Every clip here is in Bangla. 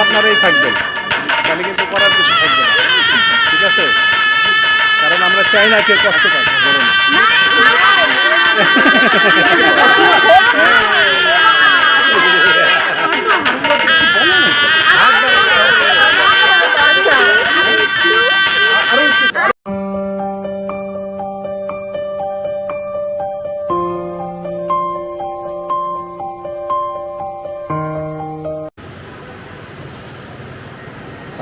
আপনারাই থাকবেন তাহলে কিন্তু করার কিছু থাকবে না ঠিক আছে কারণ আমরা চাই না কেউ কষ্ট পায়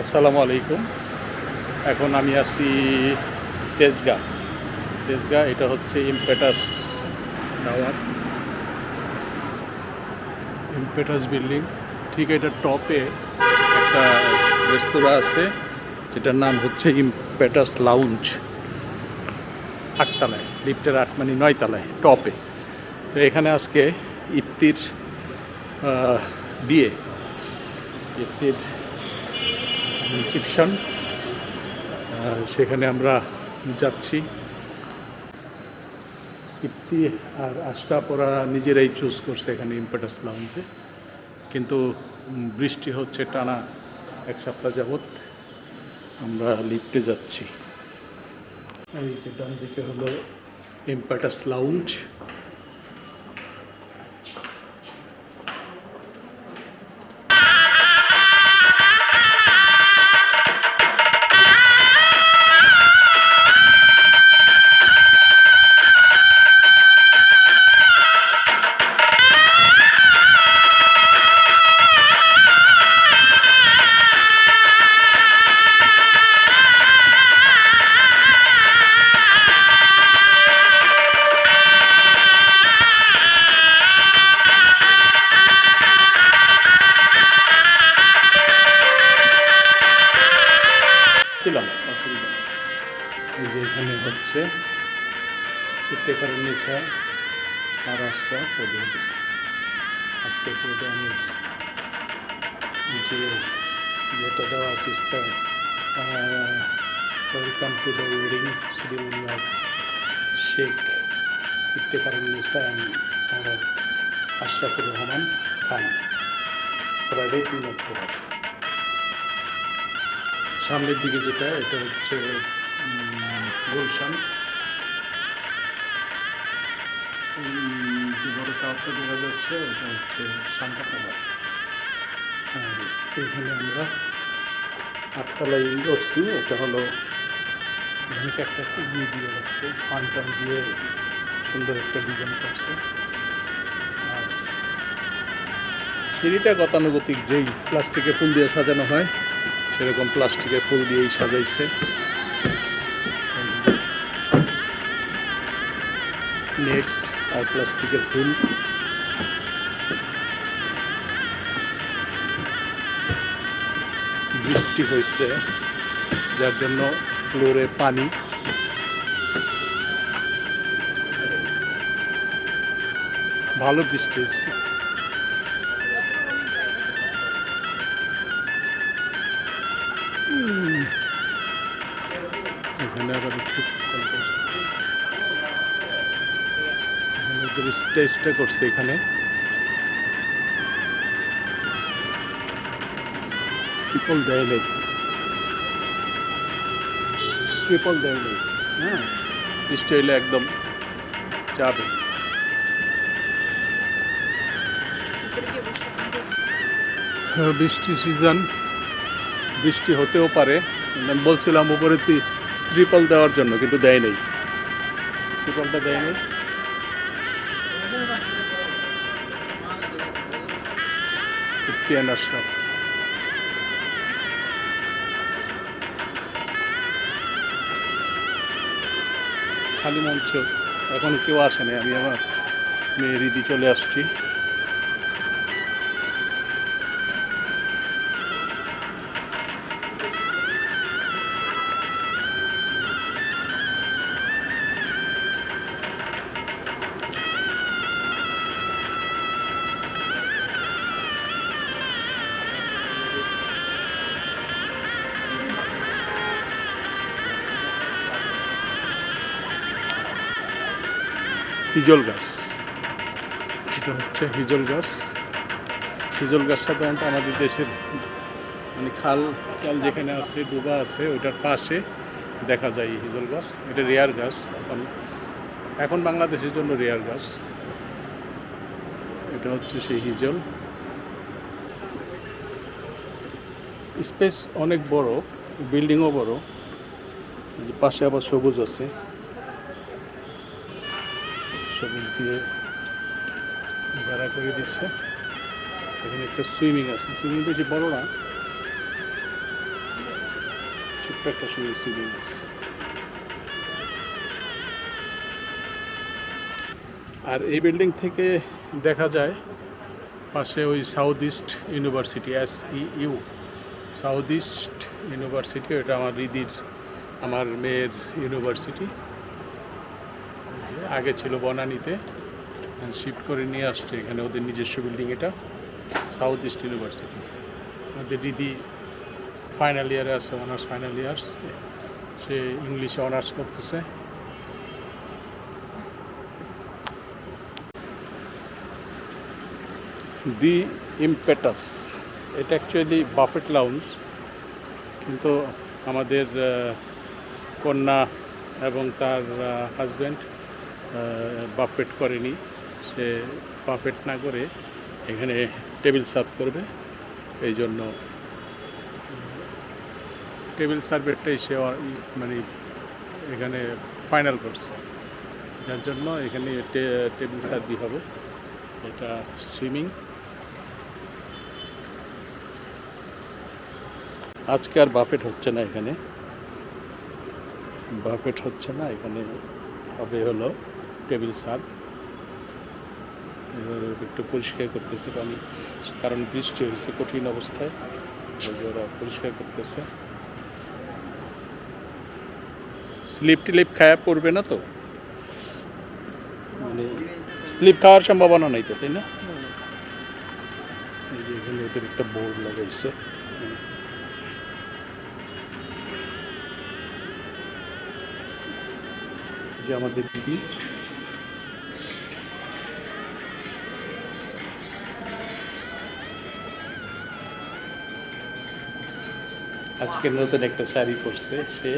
আসসালামু আলাইকুম। এখন আমি আছি তেজগা। তেজগা, এটা হচ্ছে ইমপেটাস টাওয়ার। ইমপেটাস বিল্ডিং। ঠিক এটা টপে একটা রেস্তোরাঁ আছে, যেটার নাম হচ্ছে ইমপেটাস লাউঞ্জ। আটতলায়, লিফটের আট মানে নয়তলায়, টপে। তো এখানে আজকে ইফতির বিয়ে। ইফতির রিসিপশন। সেখানে আমরা যাচ্ছি। ইপ্তি আর আশরাফ, ওরা নিজেরাই চুজ করছে এখানে ইম্পেটাস লাউঞ্জে কিন্তু বৃষ্টি হচ্ছে টানা এক সপ্তাহ যাবৎ। আমরা লিফটে যাচ্ছি। এই যে ডান দিকে হলো ইম্পেটাস লাউঞ্জ আজকে প্রোগ্রামের যে ইয়েটা দেওয়া আছে welcome to the wedding ceremony of Sheikh ইত্তেকারের Nisa and হরত আশরাফুর রহমান খান প্রাইভেট তিন অক্টোবর সামনের দিকে যেটা এটা হচ্ছে গুলশান টাওয়ারটা দেখা যাচ্ছে ওটা হচ্ছে শান্তা টাওয়ার আর এখানে আমরা আটতলায় উঠছি এটা হলো এখানে একটা ইয়ে দিয়ে যাচ্ছে ফান টান দিয়ে সুন্দর একটা ডিজাইন করছে। আর সিঁড়িটা গতানুগতিক যেই প্লাস্টিকের ফুল দিয়ে সাজানো হয়, সেরকম প্লাস্টিকের ফুল দিয়েই সাজাইছে। নেট আর প্লাস্টিকের ফুল। বৃষ্টি হয়েছে যার জন্য ফ্লোরে পানি। ভালো বৃষ্টি হচ্ছে স্টেজটা করছে এখানে। ট্রিপল নেই ট্রিপল নেই হ্যাঁ বৃষ্টি হইলে একদম যাবে। হ্যাঁ, বৃষ্টি সিজন বৃষ্টি হতেও পারে। বলছিলাম উপরে ত্রিপল দেওয়ার জন্য কিন্তু দেয় নেই। ত্রিপলটা দেয় নেই। ইফতিয়ান আশরাফ খালি মঞ্চ এখন কেউ আসেনি আমি আমার মেয়ে রিদি চলে আসছি। হচ্ছে হিজল গাছ। হিজল গাছ সাধারণত আমাদের দেশের মানে খাল খাল যেখানে আছে, ডোবা আছে, ওইটার পাশে দেখা যায় হিজল গাছ। এটা রেয়ার গাছ। এখন এখন বাংলাদেশের জন্য রেয়ার গাছ। এটা হচ্ছে সেই হিজল। স্পেস অনেক বড়, বিল্ডিংও বড়। পাশে আবার সবুজ আছে। সবুজ দিয়ে ভাড়া করে দিচ্ছে। এখানে একটা সুইমিং আছে। সুইমিং বেশি বড় না। ছোট্ট একটা সুইমিং সুইমিং আছে। আর এই বিল্ডিং থেকে দেখা যায় পাশে ওই south east university S U south east university এটা আমার রিদির আমার মেয়ের ইউনিভার্সিটি আগে ছিল বনানীতে। শিফট করে নিয়ে আসছে এখানে ওদের নিজস্ব বিল্ডিং এটা সাউথ ইস্ট ইউনিভার্সিটি আমাদের দিদি ফাইনাল ইয়ারে আছে অনার্স ফাইনাল ইয়ার্স সে ইংলিশে অনার্স করতেছে। দি ইম্পেটাস এটা অ্যাকচুয়ালি বাফেট লাউঞ্জ কিন্তু আমাদের কন্যা এবং তার হাজব্যান্ড বাফেট করেনি। সে বাফেট না করে এখানে টেবিল সার্ভ করবে, এই জন্য টেবিল সার্ভেরটাই সে মানে এখানে ফাইনাল করছে। যার জন্য এখানে টেবিল সার্ভি হবে। এটা সুইমিং। আজকে আর বাফেট হচ্ছে না এখানে। বাফেট হচ্ছে না, এখানে হবে হলো টেবিল সার্ভ। একটু পরিষ্কার করতেছে পানি, কারণ বৃষ্টি হয়েছে, কঠিন অবস্থায়। ওরা পরিষ্কার করতেছে। স্লিপ টিলিপ খায়া পড়বে না তো? মানে স্লিপ খাওয়ার সম্ভাবনা নাই তো, তাই না? এই যে এখানে ওদের একটা বোর্ড লাগাইছে। যে আমাদের দিদি আজকের নতুন একটা শাড়ি পরছে সে।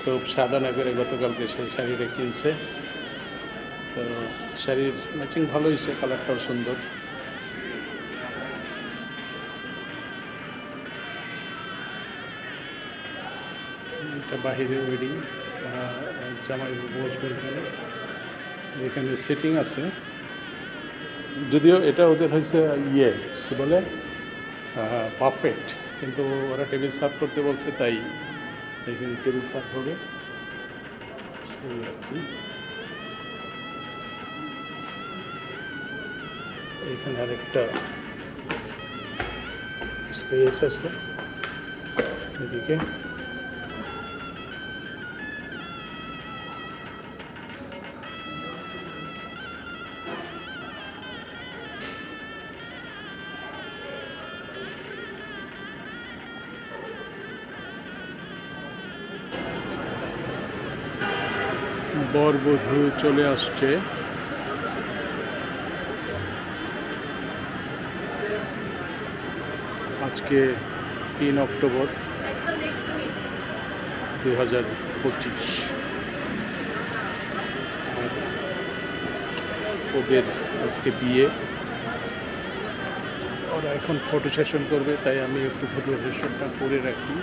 খুব সাধনা করে গতকালকে সেই শাড়িটা কিনছে। তো শাড়ির ম্যাচিং ভালো হয়েছে কালারটাও সুন্দর। এটা বাহিরে ওয়েডিং জামাই বসবে এখানে। এখানে সেটিং আছে। যদিও এটা ওদের হয়েছে ইয়ে কী বলে? পারফেক্ট কিন্তু ওরা টেবিল সার্ভ করতে বলছে, তাই এখানে টেবিল সার্ভ হবে। সেই আর কি। এখানে আরেকটা স্পেস আছে। এদিকে। বর বধূ চলে আসছে। আজকে তিন অক্টোবর দুই হাজার পঁচিশ। ওদের আজকে বিয়ে। ওরা এখন ফটো সেশন করবে, তাই আমি একটু ফটো সেশনটা করে রাখি।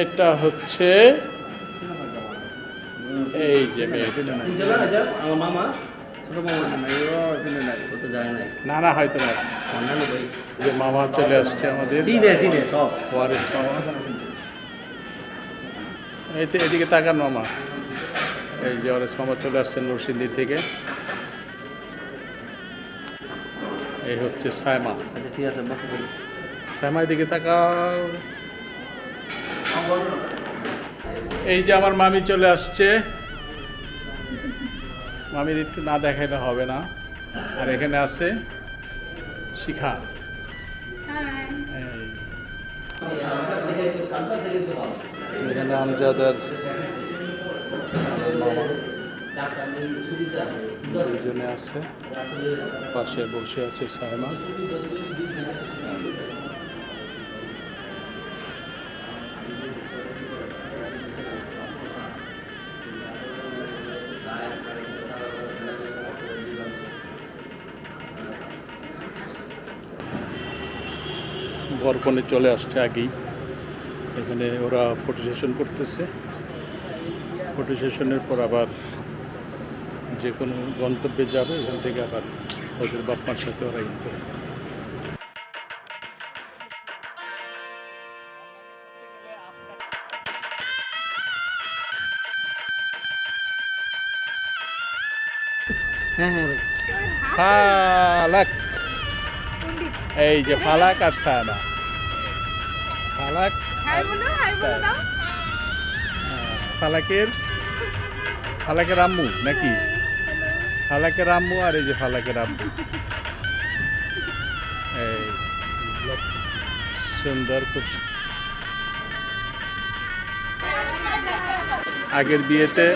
এটা হচ্ছে এই যে মামা না না হয়তো না। যে মামা চলে আসছে আমাদের। ওয়ারিস মামা। এদিকে তাকান মামা। এই যে অরেশ মামা চলে আসছেন নরসিংদী থেকে। এই হচ্ছে সায়মা আচ্ছা ঠিক আছে। সায়মা এদিকে তাকাও। এই যে আমার মামি চলে আসছে। মামির একটু না দেখাইলে হবে না। আর এখানে আছে শিখা। এখানে আমজাদার দুজনে আছে। পাশে বসে আছে সায়মা। বরকনে চলে আসছে আগেই। এখানে ওরা ফটো সেশন করতেছে। ফটো সেশনের পর আবার যে কোনো গন্তব্যে যাবে এখান থেকে আবার ওদের বাপমার সাথে ওরা ইন করবে হ্যাঁ হ্যাঁ ফালাক। এই যে ফালাক আর সায়না। ফালাক হাই বলো হাই বলো দাও। হ্যাঁ, ফালাকের ফালাকের আম্মু নাকি? ফালাকের আম্মু আর এই যে ফালাকের আম্মু। সুন্দর, খুব আগের বিয়েতে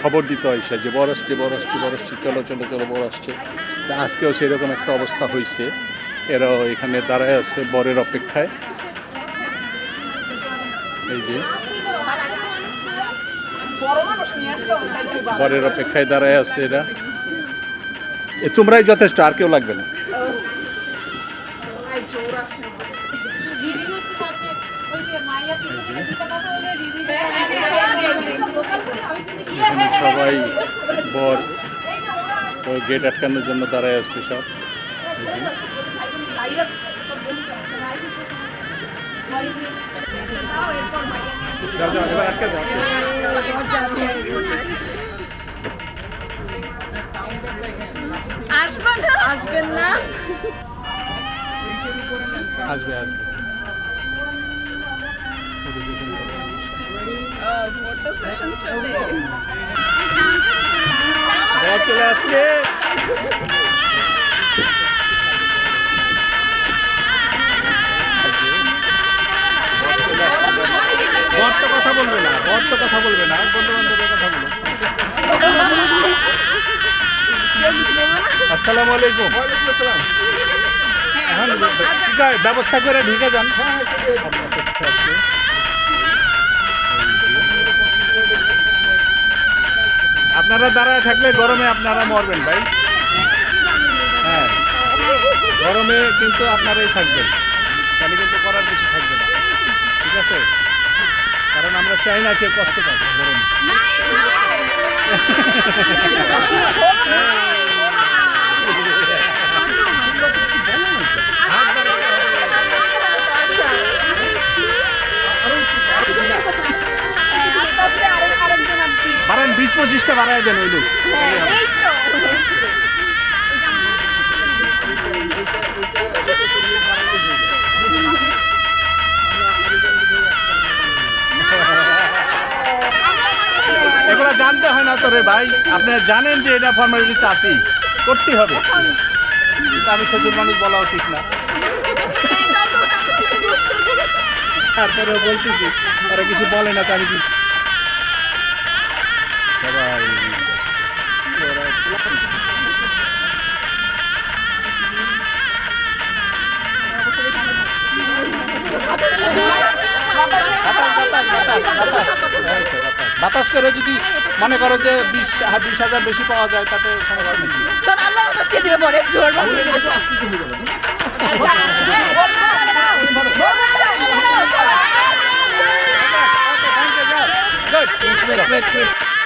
খবর দিতে হয় সে যে বর আসছে বর আসছে বর আসছে, চলো চলো চলো, বর আসছে। আজকেও সেরকম একটা অবস্থা হয়েছে এরাও এখানে দাঁড়ায় আছে বরের অপেক্ষায়। এই যে বড় মানুষ নিয়ে আসতো তাই কি বাবা বরের অপেক্ষায় দাঁড়ায় আছে এরা। এ তোমরাই যথেষ্ট, আর কেউ লাগবে না। সবাই বর গেট আটকানোর জন্য দাঁড়ায় আসছে সব। আসবেন না আসবেন না আসবে আসবে ফটো সেশন চলে বর চলে আসছে কথা বলবে না বর তো কথা বলবে না বন্ধু বান্ধবের কথা বলো। আসসালামু আলাইকুম। ঠিক আছে, ব্যবস্থা করে ঢুকে যান। অপেক্ষা আপনারা দাঁড়ায় থাকলে গরমে আপনারা মরবেন ভাই। হ্যাঁ গরমে কিন্তু আপনারাই থাকবেন। তাহলে কিন্তু করার কিছু থাকবে না। ঠিক আছে? কারণ আমরা চাই না কেউ কষ্ট গরমে বাড়ান বিশ পঁচিশটা বাড়ায় দেন ওই লোক। এগুলো জানতে হয় না তো রে ভাই। আপনি জানেন যে এটা ফর্মালিটিস আছেই। করতেই হবে। আমি শ্বশুর মানুষ বলাও ঠিক না। তারপরেও বলতেছি ওরা কিছু বলে না তো আমি কি সবাই বাতাস করে যদি মনে করো যে বিশ বিশ হাজার বেশি পাওয়া যায় তাতে তোর আল্লাহ দিবে পরে জোর বাবু আচ্ছা Good. ও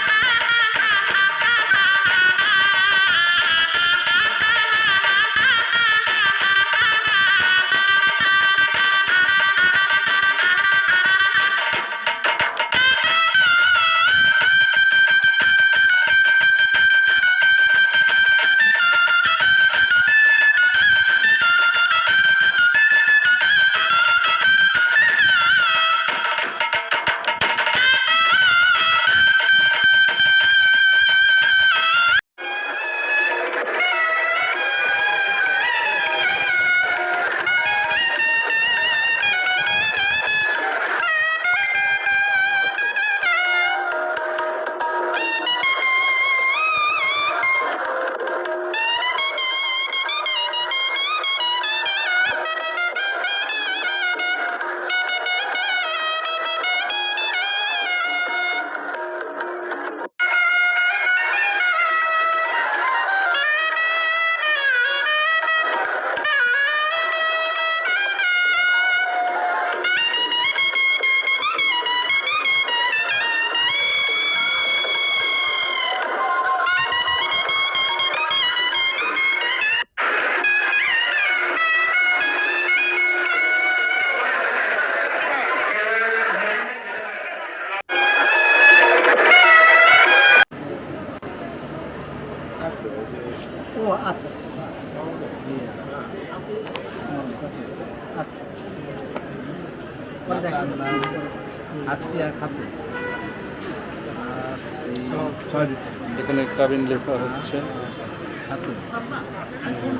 লেখা হচ্ছে খাতুন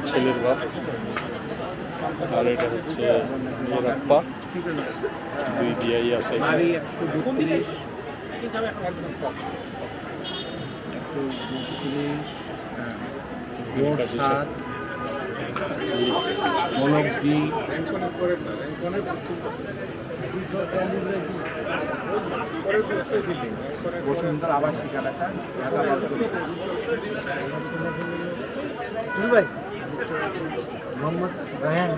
ছেলের বাপ। আর এটা হচ্ছে মেয়ের আপ্পা। দুই দিয়াই আছে। একশো বত্রিশ ভোট সাত মলব্দি বসুন্ধরা আবাসিক এলাকা ভাই মোহাম্মদ রায়হান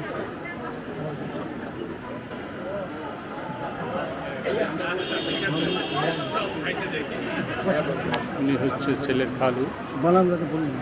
উনি হচ্ছে ছেলের খালু। বললাম যাতে বলুন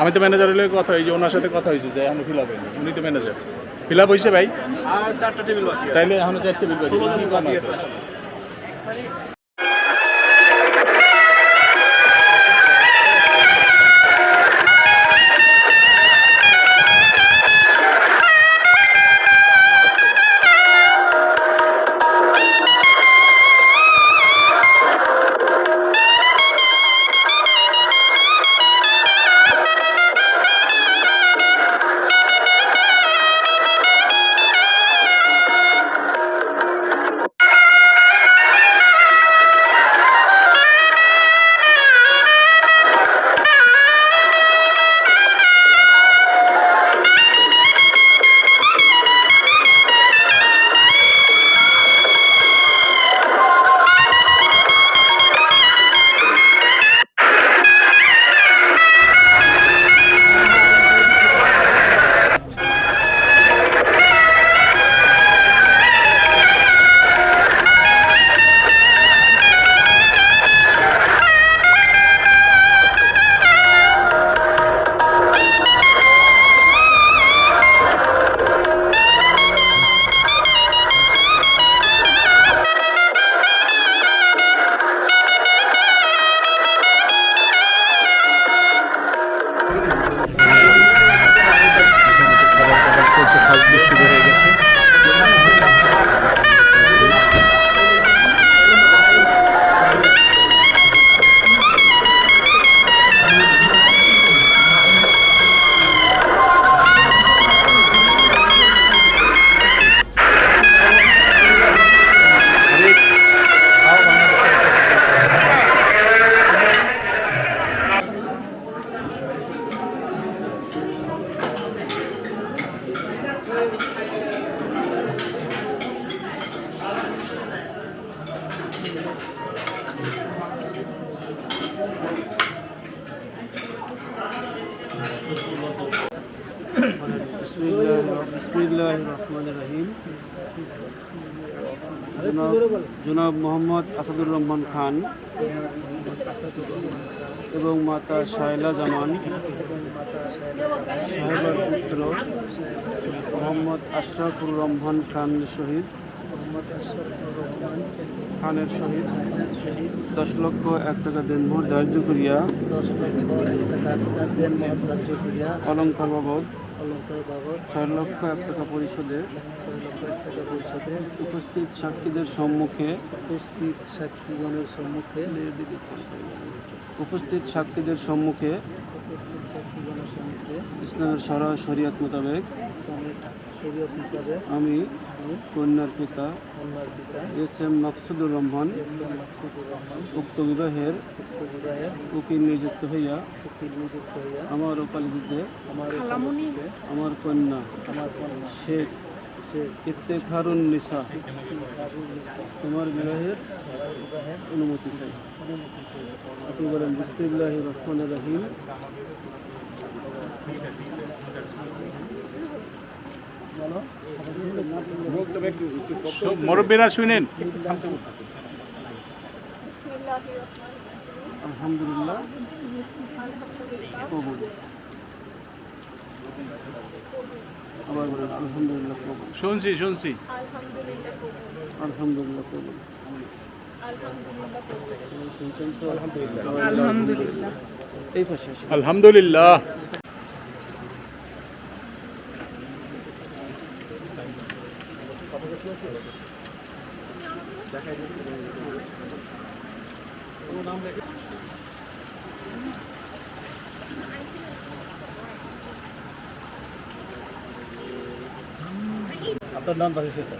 আমি তো ম্যানেজারের কথা হয়েছে, ওনার সাথে কথা হয়েছে, যে আমি ফিল হয়নি উনি তো ম্যানেজার ফিল আপ হয়েছে ভাই? আর চারটা টেবিল বাকি। তাইলে এখনও চারটে বিল বাকি। খান এবং মাতা শায়লা জামান সাহেবের পুত্র মোহাম্মদ আশরাফুর রহমান খান শহীদ। খানের শহীদ দশ লক্ষ এক টাকা দেনমোহর ধার্য করিয়া অলঙ্কার বাবদ ছয় লক্ষ এক টাকা পরিশোধে উপস্থিত সাক্ষীদের সম্মুখে উপস্থিত সাক্ষীগণের সম্মুখে উপস্থিত সাক্ষীদের সম্মুখে উপস্থিত সাক্ষীগণের সম্মুখে ইসলামের সরা শরিয়াত মোতাবেক আমি কন্যার পিতা। কন্যার পিতা S M Maksudur Rahman. S M Maksudur Rahman উক্ত বিবাহের উক্ত বিবাহের উকিল নিযুক্ত হইয়া উকিল নিযুক্ত হইয়া আমার ওকালতিতে আমার উপলক্ষে আমার কন্যা আমার কন্যা শেখ শেখ ইফতেখারুন নিসা কাবুল ইসলাম তোমার বিবাহের বিবাহের অনুমতি চাই। অনুমতি চেয়ে আপনি বলেন বিসমিল্লাহ রহমান রহিম। মুরব্বীরা শুনেন। আলহামদুলিল্লাহ। আলহামদুলিল্লাহ। শুনছি শুনছি আলহামদুলিল্লাহ কবুল আলহামদুলিল্লাহ। এই পাশে আসেন।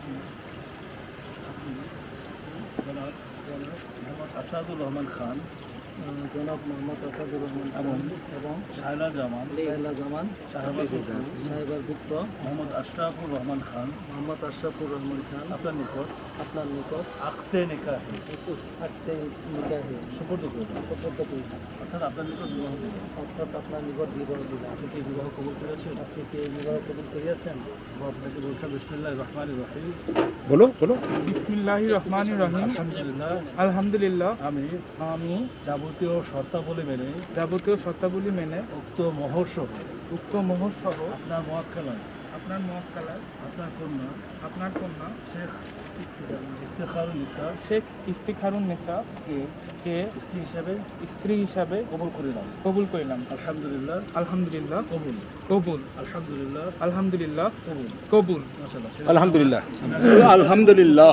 আলহামদুলিল্লাহ আপনার নাম পাশে সেটা আসাদুর রহমান খান জনাব মোহাম্মদ আসাদুর রহমান এবং এবং শাহলা জামান শাহলা জামান সাহেবার পুত্র মোহাম্মদ আশরাফুর রহমান খান মোহাম্মদ আশরাফুর রহমান খান আপনার নিকট আপনার নিকট আখতে নিকাহে আখতে নিকাহে সুপর্দ করবেন সুপর্দ করবেন অর্থাৎ আপনার নিকট বিবাহ অর্থাৎ আপনার নিকট বিবাহ দিবেন আপনি কি বিবাহ কবুল করেছেন? আপনি কি বিবাহ কবুল করিয়াছেন? আপনাকে বলছেন বিসমিল্লাহ রহমান রহিম। বলো বলো। বিসমিল্লাহ রহমান রহিম। আলহামদুলিল্লাহ। আলহামদুলিল্লাহ। আমি আমি যাবতীয় শর্তাবলী মেনে যাবতীয় শর্তাবলি মেনে উক্ত মহর্ষব উক্ত মোহর সহ আপনার মহাক্ষালয় আপনার মহাকালায় আপনার কন্যা আপনার কন্যা শেখ ইফতেখারুল ইসা শেখ ইফতিখারুন নেসা কে কে স্ত্রী হিসাবে স্ত্রী হিসাবে কবুল করিলাম কবুল করিলাম আলহামদুলিল্লাহ। আলহামদুলিল্লাহ। কবুল। কবুল। আলহামদুলিল্লাহ। আলহামদুলিল্লাহ। কবুল। কবুল। মাশাআল্লাহ আলহামদুলিল্লাহ। আলহামদুলিল্লাহ।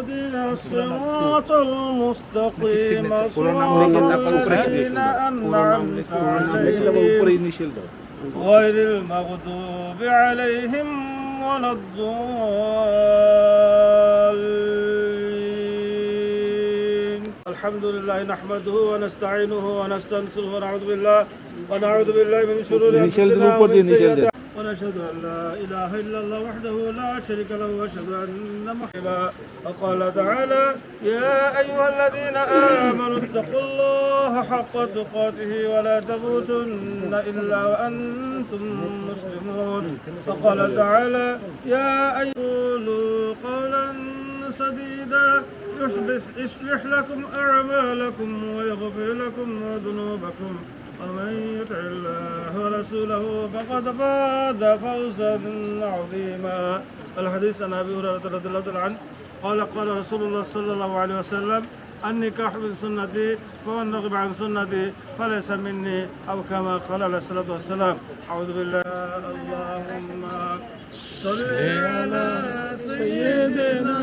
الصراط المستقيم صراط الذين أنعمت عليهم غير المغضوب عليهم ولا الضالين الحمد لله نحمده ونستعينه ونستنصره ونعوذ بالله ونعوذ بالله من شرور أنفسنا ومن سيئات ونشهد أن لا إله إلا الله وحده لا شريك له وأشهد أن محمدا وقال تعالى يا أيها الذين آمنوا اتقوا الله حق تقاته ولا تموتن إلا وأنتم مسلمون. وقال تعالى يا أيها قولوا قولا سديدا يصلح, لكم أعمالكم ويغفر لكم ذنوبكم. ومن يطع الله ورسوله فقد فاز فوزا عظيما. الحديث عن أبي هريرة رضي الله عنه قال قال رسول الله صلى الله عليه وسلم النكاح من سنتي فمن رغب عن سنتي فليس مني أو كما قال عليه الصلاة والسلام أعوذ بالله اللهم صل على سيدنا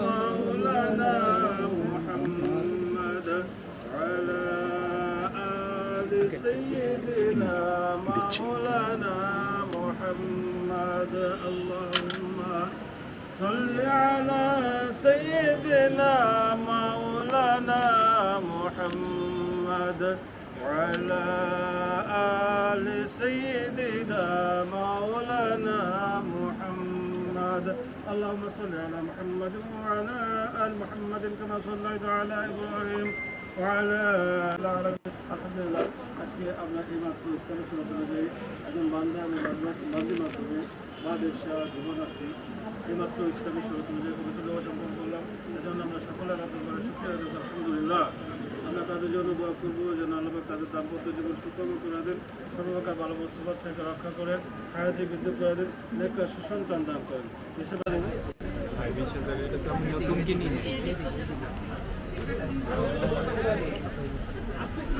مولانا محمد وعلى آل سيدنا مولانا محمد. اللهم صل على سيدنا مولانا محمد وعلى آل سيدنا مولانا محمد. اللهم صل على محمد وعلى آل محمد كما صليت على إبراهيم وعلى العالمين আজকে আমরা মাত্র ইসলামের সনাতন যে একজন বান্ধা মাত্র ইসলামের সনাতন যে পবিত্র দেওয়া সম্পন্ন করলাম এজন্য আমরা সকলে আদান করে সুখী আলহামদুলিল্লাহ আমরা তাদের জন্য দোয়া করব যেন আল্লাহ তাদের দাম্পত্য জীবন সুখবর করে দেন সর্বপ্রকার ভালো বস্তুবাদ থেকে রক্ষা করে হায়াতে বিদ্যুৎ করে দেন নেকা সুসন্তান দান করেন বিশেষ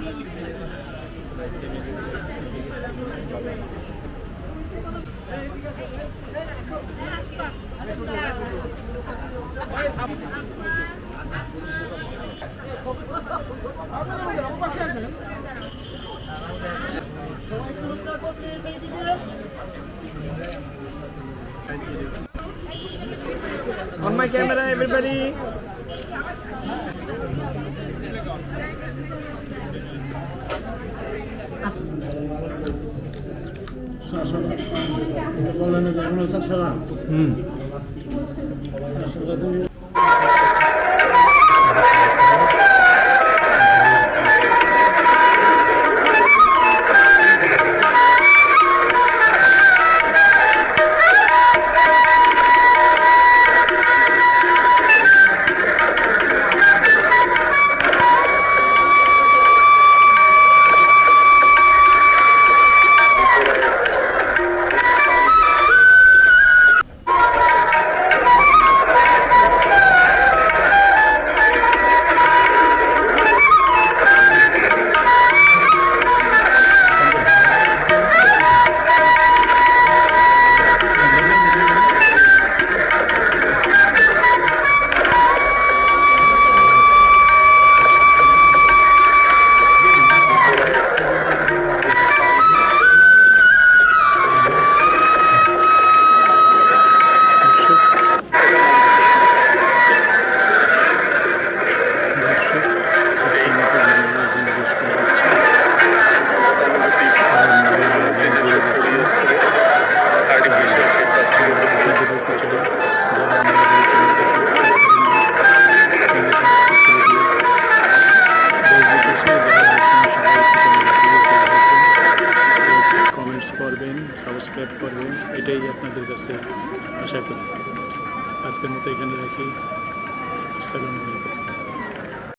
On my camera, everybody. Comments